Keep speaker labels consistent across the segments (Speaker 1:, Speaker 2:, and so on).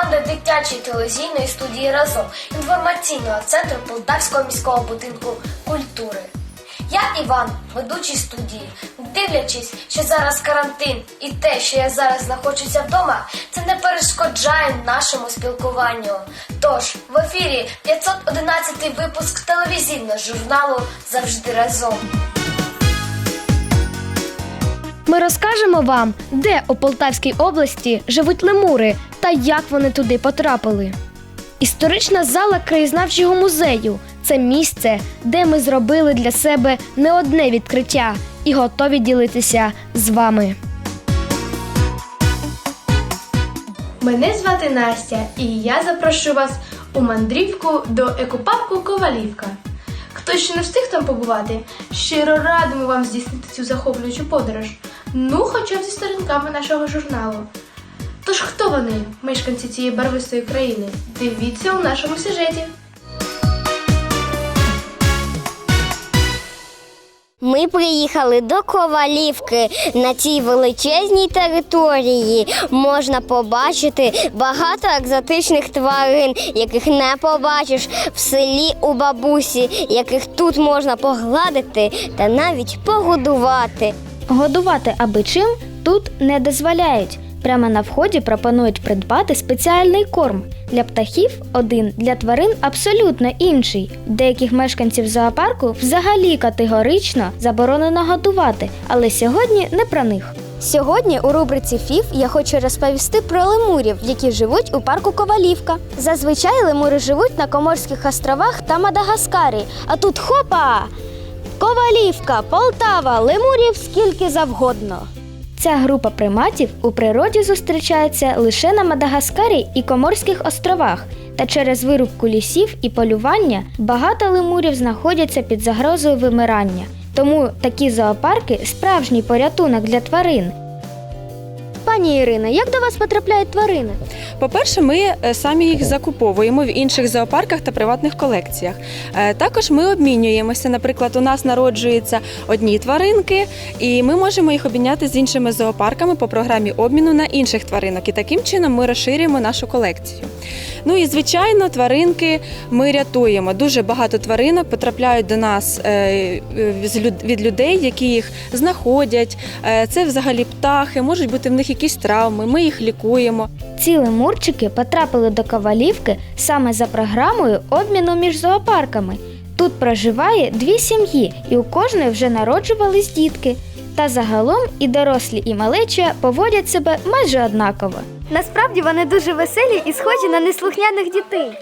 Speaker 1: команда дитячої телевізійної студії разом інформаційного центру Полтавського міського будинку культури. Я Іван, ведучий студії. Дивлячись, що зараз карантин і те, що я зараз знаходжуся вдома, це не перешкоджає нашому спілкуванню. Тож в ефірі 511 випуск телевізійного журналу Завжди разом. Ми розкажемо вам, де у Полтавській області живуть лемури та як вони туди потрапили. Історична зала краєзнавчого музею це місце, де ми зробили для себе не одне відкриття і готові ділитися з вами.
Speaker 2: Мене звати Настя, і я запрошую вас у мандрівку до екопарку Ковалівка. Хто ще не встиг там побувати, щиро радимо вам здійснити цю захоплюючу подорож. Ну, хоча б зі сторінками нашого журналу. Тож хто вони, мешканці цієї барвистої країни? Дивіться у нашому сюжеті.
Speaker 3: Ми приїхали до Ковалівки. На цій величезній території можна побачити багато екзотичних тварин, яких не побачиш в селі у бабусі, яких тут можна погладити та навіть погодувати.
Speaker 4: Годувати аби чим тут не дозволяють. Прямо на вході пропонують придбати спеціальний корм. Для птахів один, для тварин абсолютно інший. Деяких мешканців зоопарку взагалі категорично заборонено годувати, але сьогодні не про них.
Speaker 3: Сьогодні у рубриці ФІФ я хочу розповісти про лемурів, які живуть у парку Ковалівка. Зазвичай лемури живуть на Коморських островах та Мадагаскарі. А тут хопа! Ковалівка, Полтава, лемурів скільки завгодно.
Speaker 4: Ця група приматів у природі зустрічається лише на Мадагаскарі і Коморських островах. Та через вирубку лісів і полювання багато лемурів знаходяться під загрозою вимирання. Тому такі зоопарки справжній порятунок для тварин.
Speaker 3: Пані Ірина, як до вас потрапляють тварини?
Speaker 5: По-перше, ми е, самі їх закуповуємо в інших зоопарках та приватних колекціях. Е, Також ми обмінюємося. Наприклад, у нас народжуються одні тваринки, і ми можемо їх обміняти з іншими зоопарками по програмі обміну на інших тваринок. І таким чином ми розширюємо нашу колекцію. Ну і звичайно, тваринки ми рятуємо. Дуже багато тваринок потрапляють до нас е, е, від людей, які їх знаходять. Е, Це взагалі птахи, можуть бути в них якісь травми. Ми їх лікуємо.
Speaker 4: Ці лемурчики потрапили до Ковалівки саме за програмою обміну між зоопарками. Тут проживає дві сім'ї, і у кожної вже народжувались дітки. Та загалом і дорослі, і малеча поводять себе майже однаково.
Speaker 3: Насправді вони дуже веселі і схожі на неслухняних дітей.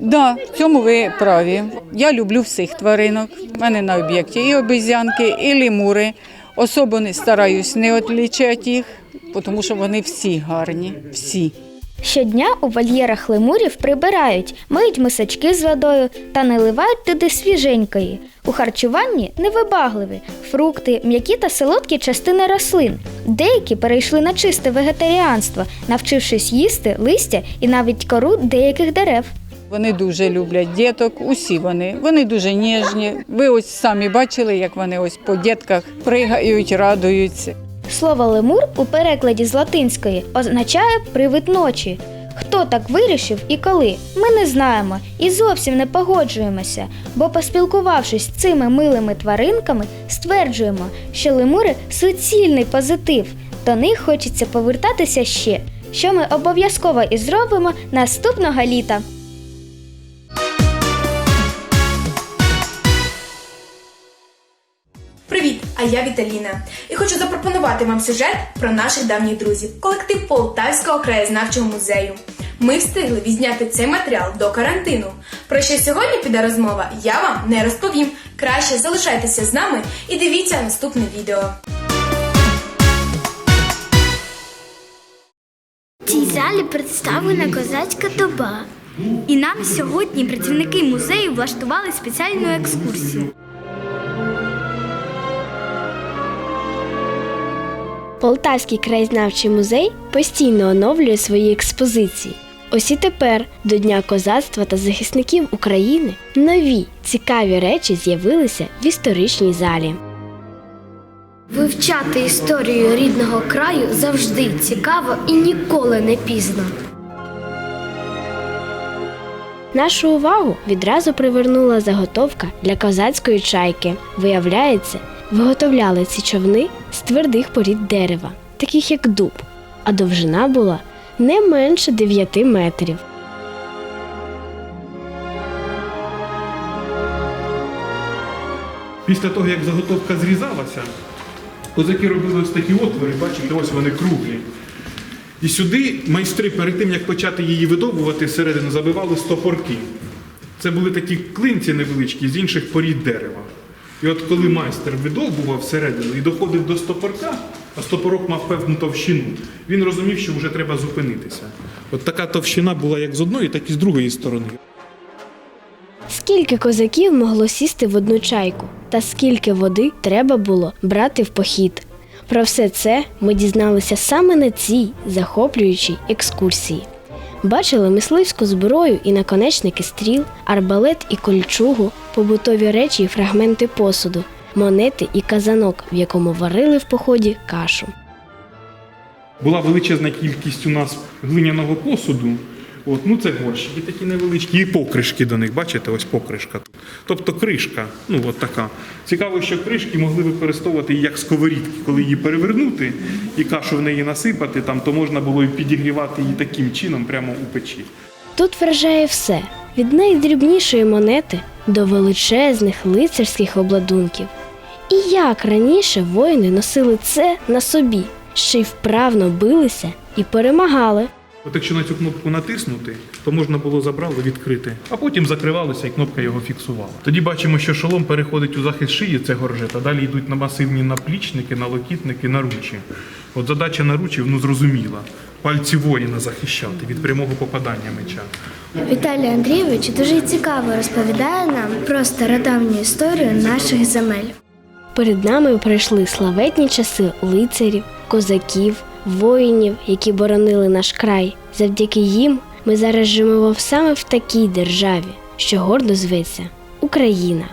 Speaker 6: Да, в цьому ви праві. Я люблю всіх тваринок. У мене на об'єкті і обезьянки, і лімури. Особо не стараюсь не відлічати їх, тому що вони всі гарні, всі.
Speaker 4: Щодня у вольєрах лемурів прибирають, миють мисочки з водою та наливають туди свіженької. У харчуванні невибагливі фрукти, м'які та солодкі частини рослин. Деякі перейшли на чисте вегетаріанство, навчившись їсти листя і навіть кору деяких дерев.
Speaker 6: Вони дуже люблять діток, усі вони. Вони дуже ніжні. Ви ось самі бачили, як вони ось по дітках пригають, радуються.
Speaker 4: Слово лемур у перекладі з латинської означає привид ночі. Хто так вирішив і коли, ми не знаємо і зовсім не погоджуємося, бо, поспілкувавшись з цими милими тваринками, стверджуємо, що лемури суцільний позитив. До них хочеться повертатися ще, що ми обов'язково і зробимо наступного літа.
Speaker 2: Привіт! А я Віталіна. І хочу запропонувати вам сюжет про наших давніх друзів, колектив Полтавського краєзнавчого музею. Ми встигли відзняти цей матеріал до карантину. Про що сьогодні піде розмова, я вам не розповім. Краще залишайтеся з нами і дивіться наступне відео.
Speaker 7: В цій залі представлена козацька доба. І нам сьогодні працівники музею влаштували спеціальну екскурсію.
Speaker 8: Полтавський краєзнавчий музей постійно оновлює свої експозиції. Ось і тепер, до Дня козацтва та захисників України, нові цікаві речі з'явилися в історичній залі.
Speaker 7: Вивчати історію рідного краю завжди цікаво і ніколи не пізно.
Speaker 8: Нашу увагу відразу привернула заготовка для козацької чайки. Виявляється, виготовляли ці човни з твердих порід дерева, таких як дуб, а довжина була не менше 9 метрів.
Speaker 9: Після того, як заготовка зрізалася, козаки робили ось такі отвори, бачите, ось вони круглі. І сюди майстри перед тим, як почати її видобувати, всередину забивали стопорки. Це були такі клинці невеличкі з інших порід дерева. І от коли майстер видовбував всередину і доходив до стопорка, а стопорок мав певну товщину, він розумів, що вже треба зупинитися. От така товщина була як з одної, так і з другої сторони.
Speaker 8: Скільки козаків могло сісти в одну чайку, та скільки води треба було брати в похід. Про все це ми дізналися саме на цій захоплюючій екскурсії. Бачили мисливську зброю і наконечники стріл, арбалет і кольчугу, побутові речі і фрагменти посуду, монети і казанок, в якому варили в поході кашу.
Speaker 9: Була величезна кількість у нас глиняного посуду. От, ну це горщики такі невеличкі, і покришки до них, бачите, ось покришка тут. Тобто кришка, ну от така. Цікаво, що кришки могли використовувати як сковорідки, коли її перевернути і кашу в неї насипати, там, то можна було і підігрівати її таким чином прямо у печі.
Speaker 8: Тут вражає все від найдрібнішої монети до величезних лицарських обладунків. І як раніше воїни носили це на собі, ще й вправно билися і перемагали.
Speaker 9: От якщо на цю кнопку натиснути, то можна було забрало відкрити, а потім закривалося і кнопка його фіксувала. Тоді бачимо, що шолом переходить у захист шиї, це горжет, а далі йдуть на масивні наплічники, налокітники, наручі. От задача наручів ну зрозуміла. Пальці воїна захищати від прямого попадання меча.
Speaker 10: Віталій Андрійович дуже цікаво розповідає нам про стародавню історію наших земель.
Speaker 8: Перед нами пройшли славетні часи лицарів, козаків, воїнів, які боронили наш край. Завдяки їм ми зараз живемо саме в такій державі, що гордо зветься Україна.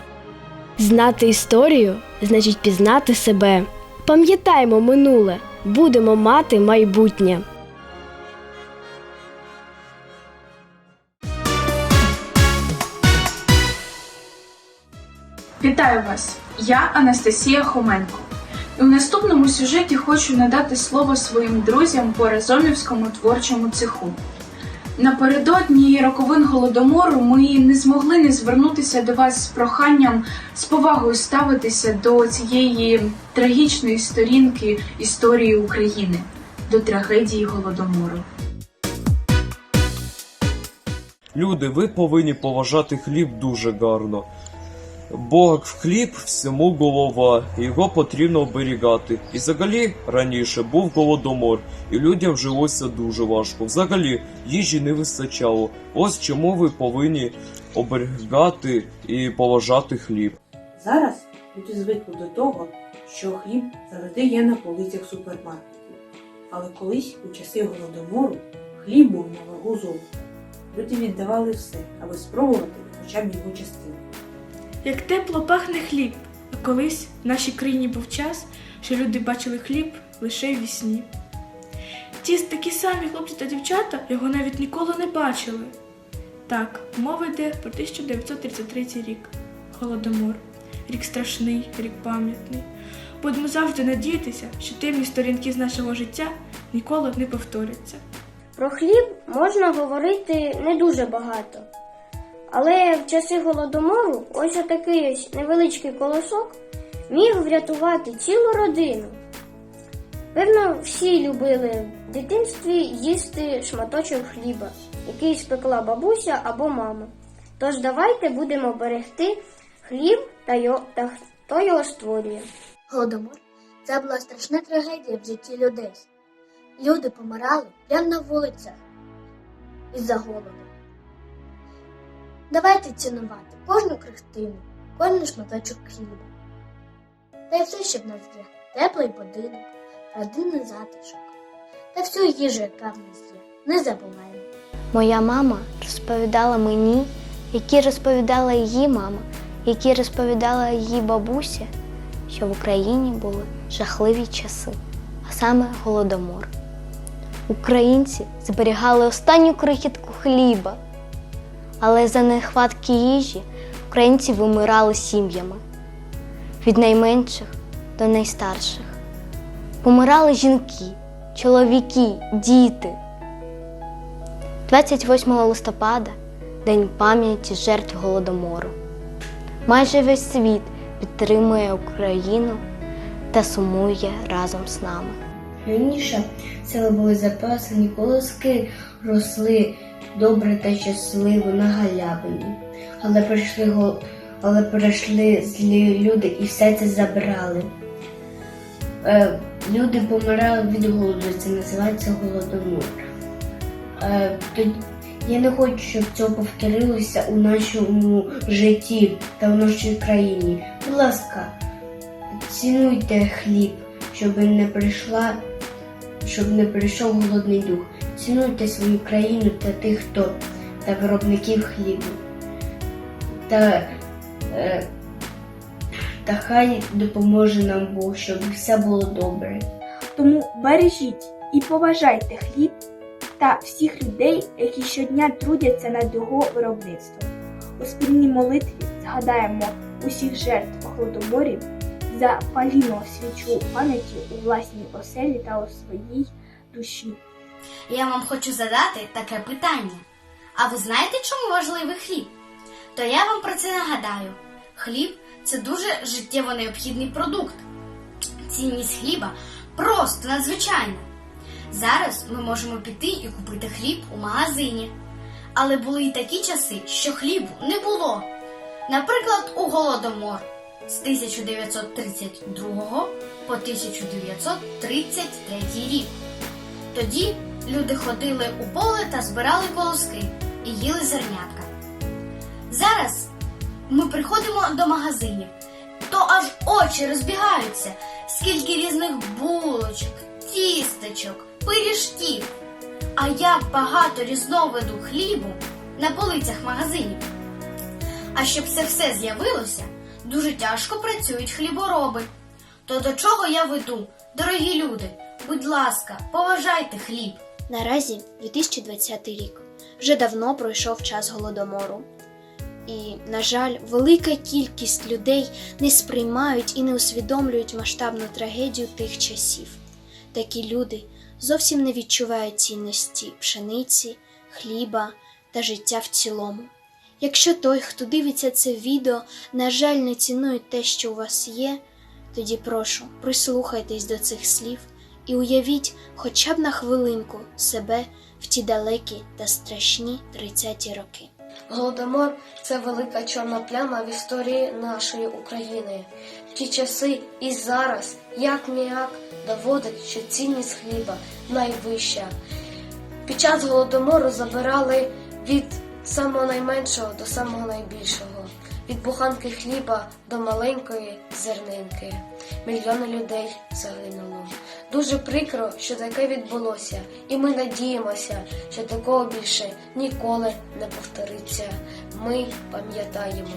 Speaker 8: Знати історію значить пізнати себе. Пам'ятаймо минуле, будемо мати майбутнє.
Speaker 11: Вітаю вас! Я Анастасія Хоменко. В наступному сюжеті хочу надати слово своїм друзям по Разомівському творчому цеху. Напередодні роковин голодомору ми не змогли не звернутися до вас з проханням з повагою ставитися до цієї трагічної сторінки історії України, до трагедії голодомору.
Speaker 12: Люди, ви повинні поважати хліб дуже гарно. Бо хліб всьому голова, його потрібно оберігати. І взагалі раніше був голодомор, і людям жилося дуже важко. Взагалі їжі не вистачало. Ось чому ви повинні оберігати і поважати хліб.
Speaker 13: Зараз люди звикли до того, що хліб завжди є на полицях супермаркетів. Але колись, у часи голодомору, хліб був на вагу золота. Люди віддавали все, аби спробувати хоча б його частину.
Speaker 11: Як тепло пахне хліб. А колись в нашій країні був час, що люди бачили хліб лише в вісні. Ті такі самі хлопці та дівчата його навіть ніколи не бачили. Так, мова йде про 1933 рік. Голодомор. Рік страшний, рік пам'ятний. Будемо завжди надіятися, що темні сторінки з нашого життя ніколи не повторяться.
Speaker 1: Про хліб можна говорити не дуже багато. Але в часи голодомору ось такий ось невеличкий колосок міг врятувати цілу родину. Певно, всі любили в дитинстві їсти шматочок хліба, який спекла бабуся або мама. Тож давайте будемо берегти хліб та, та хто його створює.
Speaker 14: Голодомор це була страшна трагедія в житті людей. Люди помирали прямо на вулицях із-за голоду. Давайте цінувати кожну крихтину, кожен шматочок хліба. Та й все, що в нас є, теплий будинок, родинний затишок. Та всю їжу, яка в нас є, не забуваємо.
Speaker 15: Моя мама розповідала мені, які розповідала її мама, які розповідала її бабуся, що в Україні були жахливі часи, а саме голодомор. Українці зберігали останню крихітку хліба. Але за нехватки їжі українці вимирали сім'ями від найменших до найстарших. Помирали жінки, чоловіки, діти. 28 листопада День пам'яті жертв Голодомору. Майже весь світ підтримує Україну та сумує разом з нами.
Speaker 14: Раніше села були запасані, колоски росли добре та щасливо на галявині. Але прийшли, але прийшли злі люди і все це забрали. Е, люди помирали від голоду, це називається голодомор. Е, тоді- я не хочу, щоб це повторилося у нашому житті та в нашій країні. Будь ласка, цінуйте хліб, щоб не прийшла, щоб не прийшов голодний дух. Цінуйте свою країну та тих, хто та виробників хлібу. Та, е, та хай допоможе нам Бог, щоб все було добре.
Speaker 16: Тому бережіть і поважайте хліб та всіх людей, які щодня трудяться над його виробництвом. У спільній молитві згадаємо усіх жертв голодоморів, запалімо свічу пам'яті у власній оселі та у своїй душі.
Speaker 10: Я вам хочу задати таке питання. А ви знаєте, чому важливий хліб? То я вам про це нагадаю. Хліб це дуже життєво необхідний продукт. Цінність хліба просто надзвичайна. Зараз ми можемо піти і купити хліб у магазині. Але були й такі часи, що хлібу не було. Наприклад, у Голодомор з 1932 по 1933 рік. Тоді люди ходили у поле та збирали колоски і їли зернятка. Зараз ми приходимо до магазинів, то аж очі розбігаються, скільки різних булочок, тістечок, пиріжків. А як багато різновиду хлібу на полицях магазинів. А щоб це все з'явилося, дуже тяжко працюють хлібороби. То до чого я веду, дорогі люди? Будь ласка, поважайте хліб.
Speaker 17: Наразі 2020 рік. Вже давно пройшов час голодомору. І, на жаль, велика кількість людей не сприймають і не усвідомлюють масштабну трагедію тих часів. Такі люди зовсім не відчувають цінності пшениці, хліба та життя в цілому. Якщо той, хто дивиться це відео, на жаль, не цінує те, що у вас є, тоді прошу, прислухайтесь до цих слів і уявіть хоча б на хвилинку себе в ті далекі та страшні 30-ті роки.
Speaker 1: Голодомор це велика чорна пляма в історії нашої України. В ті часи і зараз як ніяк доводить, що цінність хліба найвища. Під час голодомору забирали від самого найменшого до самого найбільшого, від буханки хліба до маленької зернинки. Мільйони людей загинуло. Дуже прикро, що таке відбулося, і ми надіємося, що такого більше ніколи не повториться. Ми пам'ятаємо.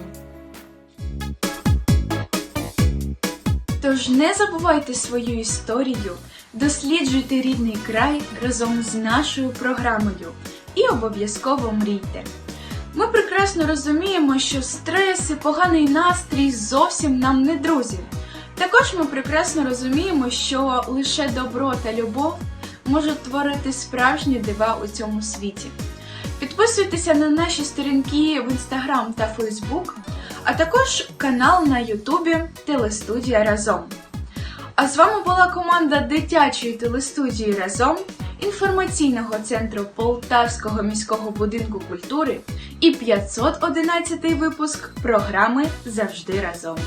Speaker 11: Тож не забувайте свою історію, досліджуйте рідний край разом з нашою програмою і обов'язково мрійте. Ми прекрасно розуміємо, що стрес і поганий настрій зовсім нам не друзі. Також ми прекрасно розуміємо, що лише добро та любов можуть творити справжні дива у цьому світі. Підписуйтеся на наші сторінки в Інстаграм та Фейсбук, а також канал на Ютубі Телестудія Разом. А з вами була команда дитячої телестудії Разом, інформаційного центру Полтавського міського будинку культури і 511 випуск програми Завжди разом.